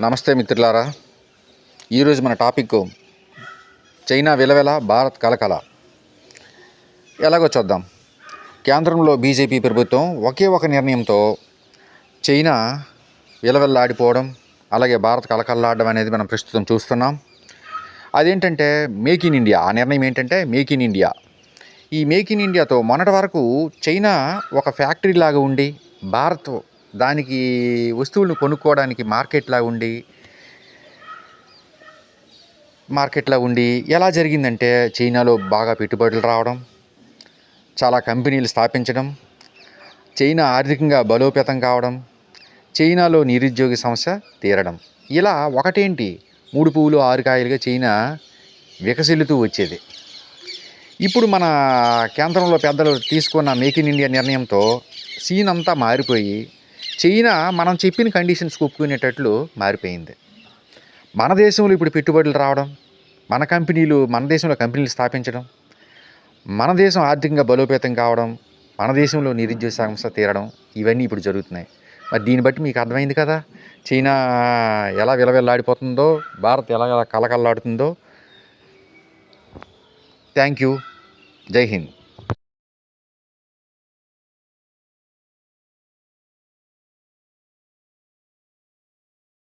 నమస్తే మిత్రులారా. ఈరోజు మన టాపిక్ చైనా విలవెల భారత్ కలకల. ఎలాగో చూద్దాం. కేంద్రంలో బీజేపీ ప్రభుత్వం ఒకే ఒక నిర్ణయంతో చైనా విలవెల్లాడిపోవడం అలాగే భారత్ కలకల్లాడడం అనేది మనం ప్రస్తుతం చూస్తున్నాం. అదేంటంటే మేక్ ఇన్ ఇండియా. ఆ నిర్ణయం ఏంటంటే మేక్ ఇన్ ఇండియా. ఈ మేక్ ఇన్ ఇండియాతో మొన్నటి వరకు చైనా ఒక ఫ్యాక్టరీ లాగా ఉండి భారత్ దానికి వస్తువులను కొనుక్కోవడానికి మార్కెట్లా ఉండి మార్కెట్లో ఉండి ఎలా జరిగిందంటే చైనాలో బాగా పెట్టుబడులు రావడం చాలా కంపెనీలు స్థాపించడం చైనా ఆర్థికంగా బలోపేతం కావడం చైనాలో నిరుద్యోగ సమస్య తీరడం. ఇలా ఒకటేంటి? మూడు పువ్వులు ఆరు కాయలుగా చైనా వికసిల్లుతూ వచ్చేది. ఇప్పుడు మన కేంద్రంలో పెద్దలు తీసుకున్న మేక్ ఇన్ ఇండియా నిర్ణయంతో సీన్ అంతా మారిపోయి చైనా మనం చెప్పిన కండిషన్స్ ఒప్పుకునేటట్లు మారిపోయింది. మన దేశంలో ఇప్పుడు పెట్టుబడులు రావడం మన కంపెనీలు మన దేశంలో కంపెనీలు స్థాపించడం మన దేశం ఆర్థికంగా బలోపేతం కావడం మన దేశంలో నిరుద్యోగ సమస్య తీరడం ఇవన్నీ ఇప్పుడు జరుగుతున్నాయి. మరి దీన్ని బట్టి మీకు అర్థమైంది కదా? చైనా ఎలా విలవిల్లాడిపోతుందో భారత్ ఎలా కలకల్లాడుతుందో. థ్యాంక్ యూ జై హింద్.